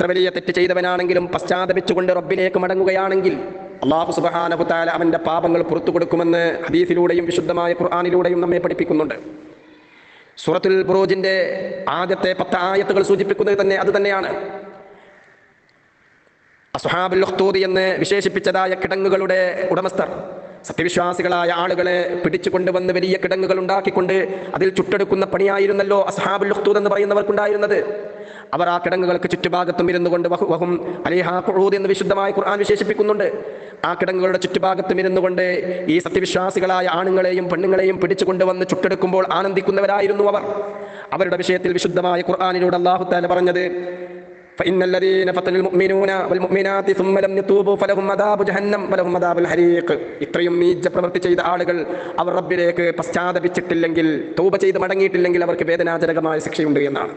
എത്ര വലിയ തെറ്റ് ചെയ്തവനാണെങ്കിലും പശ്ചാത്തപിച്ചുകൊണ്ട് റബ്ബിലേക്ക് മടങ്ങുകയാണെങ്കിൽ അള്ളാഹു സുബാനഹുത്താല അവന്റെ പാപങ്ങൾ പുറത്തു കൊടുക്കുമെന്ന് ഹദീസിലൂടെയും വിശുദ്ധമായ ഖുർആാനിലൂടെയും നമ്മെ പഠിപ്പിക്കുന്നുണ്ട്. സൂറത്തുൽ ബുറൂജിന്റെ ആദ്യത്തെ പത്ത് ആയത്തുകൾ സൂചിപ്പിക്കുന്നത് തന്നെ അത് തന്നെയാണ്. അസ്ഹാബുൽ എന്ന് വിശേഷിപ്പിച്ചതായ കിടങ്ങുകളുടെ ഉടമസ്ഥർ സത്യവിശ്വാസികളായ ആളുകളെ പിടിച്ചുകൊണ്ടുവന്ന് വലിയ കിടങ്ങുകൾ ഉണ്ടാക്കിക്കൊണ്ട് അതിൽ ചുട്ടെടുക്കുന്ന പണിയായിരുന്നല്ലോ അസ്ഹാബുൽ ഉഖ്തൂദ് എന്ന് പറയുന്നവർക്കുണ്ടായിരുന്നത്. അവർ ആ കിടങ്ങുകൾക്ക് ചുറ്റുഭാഗത്തും ഇരുന്നു കൊണ്ട് വഹു വഹും അലിഹാ ഖുഊദ് എന്ന് വിശുദ്ധമായ ഖുർആൻ വിശേഷിപ്പിക്കുന്നുണ്ട് ആ കിടങ്ങുകളുടെ ചുറ്റുഭാഗത്തും ഇരുന്നു കൊണ്ട് ഈ സത്യവിശ്വാസികളായ ആണുങ്ങളെയും പെണ്ണുങ്ങളെയും പിടിച്ചു കൊണ്ടുവന്ന് ചുട്ടെടുക്കുമ്പോൾ ആനന്ദിക്കുന്നവരായിരുന്നു അവർ അവരുടെ വിഷയത്തിൽ വിശുദ്ധമായ ഖുർആാനിലൂടെ അള്ളാഹു താല പറഞ്ഞത് فإن الذين فتنوا المؤمنون والمؤمنات ثم لم يتوبوا فلهم عذاب جهنم ولهم عذاب الحريق ഇത്രയും നീച്ച പ്രവൃത്തി ചെയ്ത ആളുകൾ അവർ റബ്ബിലേക്ക് പശ്ചാത്തപിച്ചിട്ടില്ലെങ്കിൽ തൗബ ചെയ്ത് മടങ്ങിയിട്ടില്ലെങ്കിൽ അവർക്ക് വേദനാജനകമായ ശിക്ഷയുണ്ട് എന്നാണ്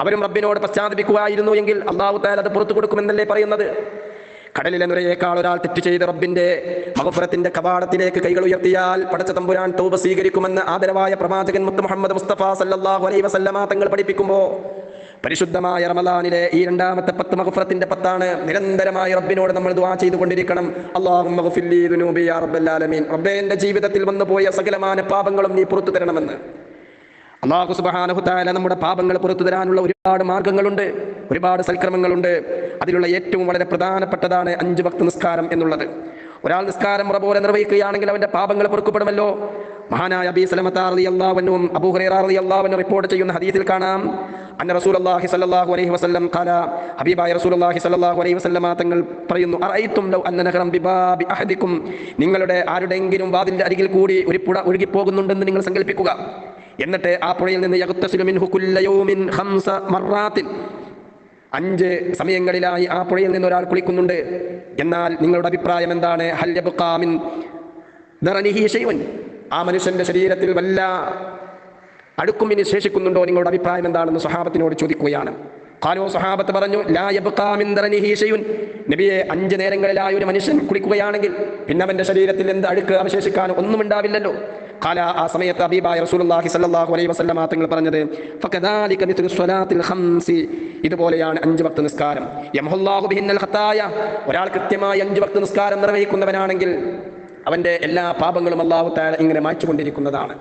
അവരും റബ്ബിനോട് പശ്ചാത്തപിക്കുമായിരുന്നു എങ്കിൽ അള്ളാഹു താൽ അത് പുറത്തു കൊടുക്കുമെന്നല്ലേ പറയുന്നത്? കടലിലെ നുരയേക്കാൾ ഒരാൾ തെറ്റ് ചെയ്ത് റബ്ബിന്റെ മഹഫുറത്തിന്റെ കവാടത്തിലേക്ക് കൈകൾ ഉയർത്തിയാൽ പടച്ച തമ്പുരാൻ തൗബ സ്വീകരിക്കുമെന്ന് ആദരവായ പ്രവാചകൻ മുത്ത് മുഹമ്മദ് മുസ്തഫ സല്ലാഹു അലൈഹി വസല്ലമ തങ്ങൾ പഠിപ്പിക്കുമ്പോൾ പരിശുദ്ധമായ റമലാനിലെ ഈ രണ്ടാമത്തെ പത്ത് മഹഫുറത്തിന്റെ പത്താണ് നിരന്തരമായി റബ്ബിനോട് നമ്മൾ ദുവാ ചെയ്തുകൊണ്ടിരിക്കണം. അള്ളാഹു റബ്ബെ എന്റെ ജീവിതത്തിൽ വന്നുപോയ സകലമാന പാപങ്ങളും നീ പുറത്തു തരണമെന്ന്. അള്ളാഹു സുബാനഹുത്താല നമ്മുടെ പാപങ്ങൾ പുറത്തു തരാനുള്ള ഒരുപാട് മാർഗങ്ങളുണ്ട് ഒരുപാട് സൽക്രമങ്ങളുണ്ട്. അതിലുള്ള ഏറ്റവും വളരെ പ്രധാനപ്പെട്ടതാണ് അഞ്ച് ഭക്ത നിസ്കാരം എന്നുള്ളത്. ഒരാൾ നിസ്കാരം പോലെ നിർവഹിക്കുകയാണെങ്കിൽ അവന്റെ പാപങ്ങൾ പൊറുക്കപ്പെടുമല്ലോ. മഹാനായ അബി സലമത്താറിയാവനും അബൂഹറിയാറിയാവനും റിപ്പോർട്ട് ചെയ്യുന്ന ഹദീസിൽ കാണാം. അന്ന റസൂൽ അള്ളാഹി സ്വല്ലല്ലാഹു അലൈഹി വസല്ലം ഖാല ഹബീബായ റസൂലുള്ളാഹി സ്വല്ലല്ലാഹു അലൈഹി വസ്ലം തങ്ങൾ പറയുന്നു അറൈതും ലൗ ബിബാബി നിങ്ങളുടെ ആരുടെയെങ്കിലും വാതിലിന്റെ അരികിൽ കൂടി ഒരു പുഴ ഒഴുകിപ്പോകുന്നുണ്ടെന്ന് നിങ്ങൾ സങ്കല്പിക്കുക എന്നിട്ട് ആ പുഴയിൽ നിന്ന് അഞ്ച് സമയങ്ങളിലായി ആ പുഴയിൽ നിന്ന് ഒരാൾ കുളിക്കുന്നുണ്ട്. എന്നാൽ നിങ്ങളുടെ അഭിപ്രായം എന്താണ്? ആ മനുഷ്യന്റെ ശരീരത്തിൽ വല്ല അടുക്കും ഇനി ശേഷിക്കുന്നുണ്ടോ? നിങ്ങളുടെ അഭിപ്രായം എന്താണെന്ന് സ്വഹാബത്തിനോട് ചോദിക്കുകയാണ്. കാലോ സ്വഹാബത്ത് പറഞ്ഞു നബിയെ അഞ്ച് നേരങ്ങളിലായി ഒരു മനുഷ്യൻ കുളിക്കുകയാണെങ്കിൽ പിന്നെ അവന്റെ ശരീരത്തിൽ എന്ത് അടുക്ക് അവശേഷിക്കാൻ ഒന്നും ഉണ്ടാവില്ലല്ലോ. ഖാല ആ സമയത്ത് അബീബായ റസൂലുള്ളാഹി സ്വല്ലല്ലാഹു അലൈഹി വസല്ലമ തങ്ങൾ പറഞ്ഞത് ഫകദാലിക മിത്ലു സ്വലാത്തിൽ ഖംസി. ഇതുപോലെയാണ് അഞ്ച് വക്ത നിസ്കാരം. യമഹുല്ലാഹു ബിഹിന്നൽ ഖതായ ഒരാൾ കൃത്യമായി അഞ്ച് വക്ത നിസ്കാരം നിർവഹിക്കുന്നവനാണെങ്കിൽ അവന്റെ എല്ലാ പാപങ്ങളും അള്ളാഹു താല ഇങ്ങനെ മായ്ച്ചുകൊണ്ടിരിക്കുന്നതാണ്.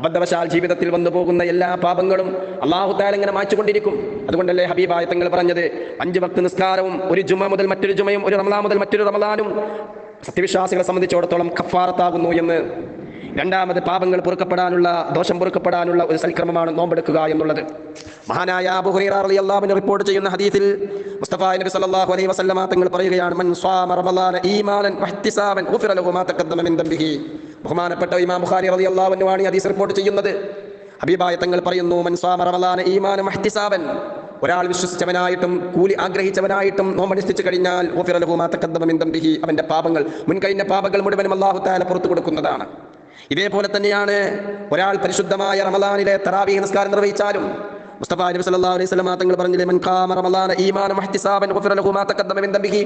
അബദ്ധവശാൽ ജീവിതത്തിൽ വന്നു പോകുന്ന എല്ലാ പാപങ്ങളും അള്ളാഹു താല ഇങ്ങനെ മായ്ച്ചുകൊണ്ടിരിക്കും. അതുകൊണ്ടല്ലേ ഹബീബായ തങ്ങൾ പറഞ്ഞത് അഞ്ച് വക്ത നിസ്കാരവും ഒരു ജുമ മുതൽ മറ്റൊരു ജുമയും ഒരു റമലാ മുതൽ മറ്റൊരു റമലാനും സത്യവിശ്വാസികളെ സംബന്ധിച്ചിടത്തോളം കഫാറത്താകുന്നു എന്ന്. രണ്ടാമത് പാപങ്ങൾ പൊറുക്കപ്പെടാനുള്ള ദോഷം പൊറുക്കപ്പെടാനുള്ള ഒരു സൽക്രമമാണ് നോമ്പെടുക്കുക എന്നുള്ളത്. മഹാനായ അബൂ ഹുറൈറ റളിയല്ലാഹു അൻഹു റിപ്പോർട്ട് ചെയ്യുന്ന ഹദീസിൽ മുസ്തഫ നബി സല്ലല്ലാഹു അലൈഹി വസല്ലമ തങ്ങൾ പറയുകയാണ് മൻ സ്വാമ റമളാന ഈമാനൻ വഹ്തിസാബൻ ഗുഫിറ ലഹു മാ മിൻ ദംബിഹി. ബഹുമാനപ്പെട്ട ഇമാം ബുഖാരി റളിയല്ലാഹു അൻഹു ഈ ഹദീസ് റിപ്പോർട്ട് ചെയ്യുന്നത്. ഹബീബായ തങ്ങൾ പറയുന്നു മൻ സ്വാമ റമളാന ഈമാനൻ വഹ്തിസാബൻ. ഒരാൾ വിശ്വസിച്ചവനായിട്ടും കൂലി ആഗ്രഹിച്ചവനായിട്ടും നോമ്പനുഷ്ഠിച്ചു കഴിഞ്ഞാൽ അവന്റെ പാപങ്ങൾ മുൻകഴിഞ്ഞ പാപങ്ങൾ മുഴുവനും അല്ലാഹു തആല പുറത്തു കൊടുക്കുന്നതാണ്. ഇതേപോലെ തന്നെയാണ് ഒരാൾ പരിശുദ്ധമായ റമലാനിലെ തറാവീഹ് നിസ്കാരം നിർവഹിച്ചാലും മുസ്തഫ നബി സല്ലല്ലാഹു അലൈഹി വസല്ലം തങ്ങൾ പറഞ്ഞില്ലേ മൻ ഖാമ റമളാന ഈമാനം വഹ്തിസാബൻ ഗുഫിറ ലഹു മാ തഖദ്ദമ മിൻ ദംബിഹി.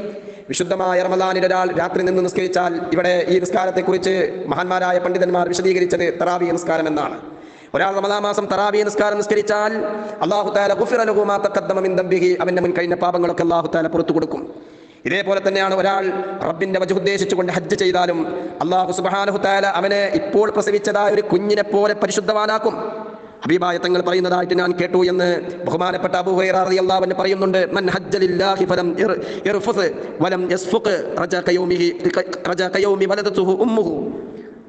വിശുദ്ധമായ റമളാനിൽ ഒരാൾ രാത്രി നിന്ന് നിസ്കരിച്ചാൽ ഇവിടെ ഈ നിസ്കാരത്തെ കുറിച്ച് മഹാന്മാരായ പണ്ഡിതന്മാർ വിശദീകരിച്ചത് തറാവീഹ് നിസ്കാരം എന്നാണ്. ഒരാൾ റമദാ മാസം തറാവീഹ് നിസ്കാരം നിസ്കരിച്ചാൽ അല്ലാഹു തആല ഗുഫിറ ലഹു മാ തഖദ്ദമ മിൻ ദംബിഹി അവന്റെ മുൻ കഴിഞ്ഞ പാപങ്ങളൊക്കെ അള്ളാഹു താല പുറത്തു കൊടുക്കും. ഇതേപോലെ തന്നെയാണ് ഒരാൾ റബ്ബിന്റെ വജു ഉദ്ദേശിച്ചുകൊണ്ട് ഹജ്ജ് ചെയ്താലും അള്ളാഹു സുബ്ഹാനഹു തആല അവനെ ഇപ്പോൾ പ്രസവിച്ചതായ ഒരു കുഞ്ഞിനെ പോലെ പരിശുദ്ധവാനാക്കും. ഹബീബായ തങ്ങൾ പറയുന്നതായിട്ട് ഞാൻ കേട്ടു എന്ന് ബഹുമാനപ്പെട്ട അബൂ ഹുറൈറ റളിയല്ലാഹു അൻഹു പറയുന്നുണ്ട് മൻ ഫലം വലം റജ റജ ഉമ്മുഹു.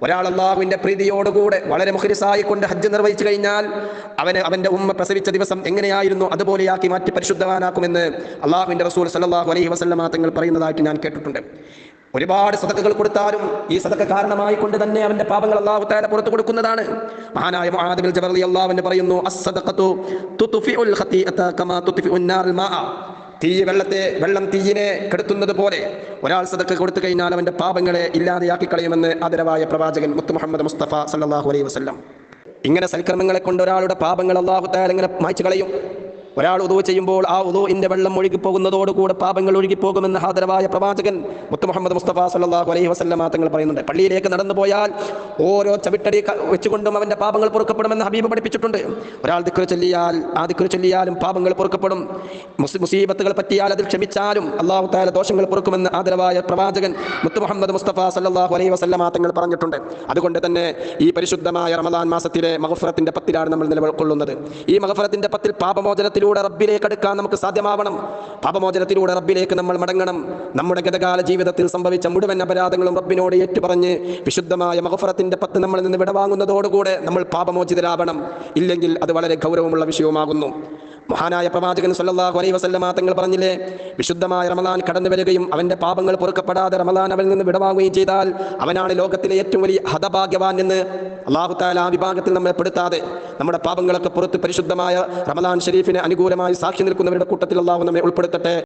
ഒരാൾ അള്ളാഹുവിന്റെ പ്രീതിയോടുകൂടെ വളരെ മുഖരിസായി കൊണ്ട് ഹജ്ജ് നിർവഹിച്ചു കഴിഞ്ഞാൽ അവന് അവന്റെ ഉമ്മ പ്രസവിച്ച ദിവസം എങ്ങനെയായിരുന്നു? അതുപോലെയാക്കി മാറ്റി പരിശുദ്ധവാനാക്കുമെന്ന് അള്ളാഹുവിന്റെ റസൂൽ സല്ലാഹു അലൈഹി വസല്ലമ തങ്ങൾ പറയുന്നതായിട്ട് ഞാൻ കേട്ടിട്ടുണ്ട്. ഒരുപാട് സദക്കകൾ കൊടുത്താലും ഈ സദക്ക കാരണമായി കൊണ്ട് തന്നെ അവന്റെ പാപങ്ങൾ അള്ളാഹു താല പുറത്തു കൊടുക്കുന്നതാണ്. മഹാനായ മുആദ് ബിൻ റളിയല്ലാഹു അൻഹു പറയുന്നു അസ്സദഖത്തു തുത്ഫിഉൽ ഖതീഅത കമാ തുത്ഫിഉൻ മാഅ. തീ വെള്ളത്തെ വെള്ളം തീയിനെ കെടുത്തുന്നത് പോലെ ഒരാൾ സദക്ക കൊടുത്തു കഴിഞ്ഞാൽ അവന്റെ പാപങ്ങളെ ഇല്ലാതെയാക്കി കളയുമെന്ന് ആദരവായ പ്രവാചകൻ മുത്തു മുഹമ്മദ് മുസ്തഫ സല്ലാഹു അലൈഹി വസ്ലം ഇങ്ങനെ സൽക്കർമ്മങ്ങളെ കൊണ്ട് ഒരാളുടെ പാപങ്ങൾ അള്ളാഹു താല മായ്ച്ചു കളയും ഒരാൾ ഉദോ ചെയ്യുമ്പോൾ ആ ഉദോഇന്റെ വെള്ളം ഒഴുകിപ്പോകുന്നതോടുകൂടെ പാപങ്ങൾ ഒഴുകിപ്പോകുമെന്ന് ഹാദരവായ പ്രവാചകൻ മുത്ത് മുഹമ്മദ് മുസ്തഫ സല്ലല്ലാഹു അലൈഹി വസല്ലമ തങ്ങൾ പറയുന്നുണ്ട്. പള്ളിയിലേക്ക് നടന്നു പോയാൽ ഓരോ ചവിട്ടടി വെച്ചുകൊണ്ടും അവന്റെ പാപങ്ങൾ പൊറുക്കപ്പെടുമെന്ന് ഹബീബ് പഠിപ്പിച്ചിട്ടുണ്ട്. ഒരാൾ ദിക്ർ ചൊല്ലിയാൽ ആ ദിക്കുറി ചൊല്ലിയാലും പാപങ്ങൾ പൊറുക്കപ്പെടും. മുസ്- മുസീബത്തുകൾ പറ്റിയാൽ അതിൽ ക്ഷമിച്ചാലും അള്ളാഹു താല ദോഷങ്ങൾ പൊറുക്കുമെന്ന് ആദരവായ പ്രവാചകൻ മുത്ത് മുഹമ്മദ് മുസ്തഫ സല്ലല്ലാഹു അലൈഹി വസല്ലമ തങ്ങൾ പറഞ്ഞിട്ടുണ്ട്. അതുകൊണ്ട് തന്നെ ഈ പരിശുദ്ധമായ റമദാൻ മാസത്തിലെ മഹഫറത്തിന്റെ പത്തിലാണ് നമ്മൾ നിലകൊള്ളുന്നത്. ഈ മഹഫറത്തിന്റെ പത്തിൽ പാപമോചനത്തിലൂടെ റബ്ബിലേക്ക് അടുക്കാൻ നമുക്ക് സാധ്യമാവണം. പാപമോചനത്തിലൂടെ റബ്ബിലേക്ക് നമ്മൾ മടങ്ങണം. നമ്മുടെ ഗതകാല ജീവിതത്തിൽ സംഭവിച്ച മുഴുവൻ അപരാധങ്ങളും റബ്ബിനോട് ഏറ്റുപറഞ്ഞ് വിശുദ്ധമായ മഹഫറത്തിന്റെ പത്ത് നമ്മളിൽ നിന്ന് വിടവാങ്ങുന്നതോടുകൂടെ നമ്മൾ പാപമോചിതരാവണം. ഇല്ലെങ്കിൽ അത് വളരെ ഗൗരവമുള്ള വിഷയവുമാകുന്നു. മഹാനായ പ്രവാചകൻ സല്ലാഹു അലൈ വസല്ലമ തങ്ങൾ പറഞ്ഞില്ലേ വിശുദ്ധമായ റമലാൻ കടന്നു വരികയും അവന്റെ പാപങ്ങൾ പൊറുക്കപ്പെടാതെ റമലാൻ അവനിൽ നിന്ന് വിടവാങ്ങുകയും ചെയ്താൽ അവനാണ് ലോകത്തിലെ ഏറ്റവും വലിയ ഹതഭാഗ്യവാൻ എന്ന് അള്ളാഹു താല ആ വിഭാഗത്തിൽ നമ്മളെ പെടുത്താതെ നമ്മുടെ പാപങ്ങളൊക്കെ പുറത്ത് പരിശുദ്ധമായ റമലാൻ ഷരീഫിന് അനുകൂലമായി സാക്ഷി നിൽക്കുന്നവരുടെ കൂട്ടത്തിൽ അള്ളാഹു നമ്മെ ഉൾപ്പെടുത്തട്ടെ.